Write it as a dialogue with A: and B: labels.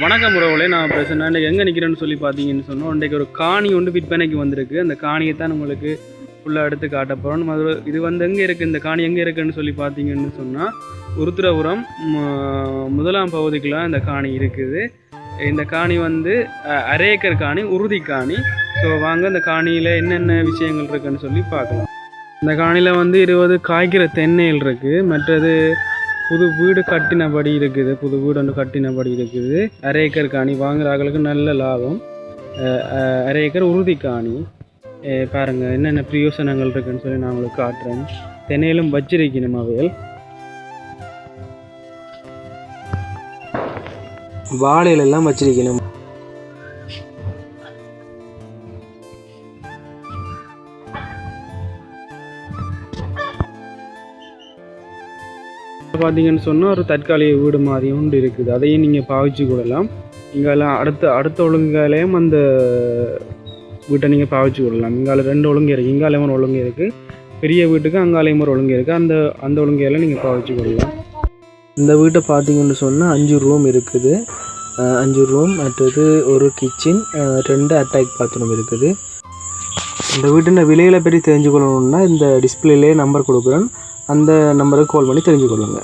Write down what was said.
A: வணக்கம் உறவுகளே நான் பேசுகிறேன் இன்றைக்கி எங்கே நிற்கிறேன்னு சொல்லி பார்த்தீங்கன்னு சொன்னோம். இன்றைக்கு ஒரு காணி ஒன்று விற்பனைக்கு வந்திருக்கு. அந்த காணியை தான் உங்களுக்கு ஃபுல்லாக எடுத்து காட்ட போகிறோம் நம்ம அது- இது வந்து எங்கே இருக்குது இந்த காணி எங்கே இருக்குன்னு சொல்லி பார்த்தீங்கன்னு சொன்னால் உருத்திரபுரம் முதலாம் பகுதிக்குலாம் இந்த காணி இருக்குது. இந்த காணி வந்து அரேக்கர் அரை ஏக்கர் காணி உறுதி காணி. ஸோ வாங்க இந்த காணியில் என்னென்ன விஷயங்கள் இருக்குன்னு சொல்லி பார்க்கலாம். இந்த காணியில் வந்து இருபது காய்க்கிற தென்னைகள் இருக்குது மற்றது புது வீடு கட்டினபடி இருக்குது. புது வீடு ஒன்று கட்டினபடி இருக்குது. அரை ஏக்கர் காணி வாங்குறாங்களுக்கு நல்ல லாபம். அரை ஏக்கர் உறுதி காணி. பாருங்கள் பாருங்க என்னென்ன பிரயோசனங்கள் இருக்குன்னு சொல்லி நான் உங்களுக்கு காட்டுறேன். தென்னையிலும் வச்சிருக்கணும் அவையல் வாழையிலெல்லாம் வச்சிருக்கணும். பார்த்தீங்கன்னு சொன்னால் ஒரு தற்காலிக வீடு மாதிரி ஒன்று இருக்குது. அதையும் நீங்கள் பாவிச்சு கொள்ளலாம். இங்கால அடுத்த அடுத்த ஒழுங்காலையும் அந்த வீட்டை நீங்கள் பாவிச்சு கொள்ளலாம். இங்கால ரெண்டு ஒழுங்கு இருக்குது. இங்காலையும் ஒரு ஒழுங்கு இருக்குது. பெரிய வீட்டுக்கு அங்காலையும் ஒரு ஒழுங்கு இருக்குது. அந்த அந்த ஒழுங்கையெல்லாம் நீங்கள் பாவிச்சு கொள்ளலாம். இந்த வீட்டை பார்த்தீங்கன்னு சொன்னால் அஞ்சு ரூம் இருக்குது. அஞ்சு ரூம் மற்றது ஒரு கிச்சன் ரெண்டு அட்டாக் பாத்ரூம் இருக்குது. இந்த வீட்டின் விலையில் பற்றி தெரிஞ்சுக்கொள்ளணும்னா இந்த டிஸ்பிளேலே நம்பர் கொடுக்குறேன். அந்த நம்பருக்கு கால் பண்ணி தெரிஞ்சுக்கொள்ளுங்க.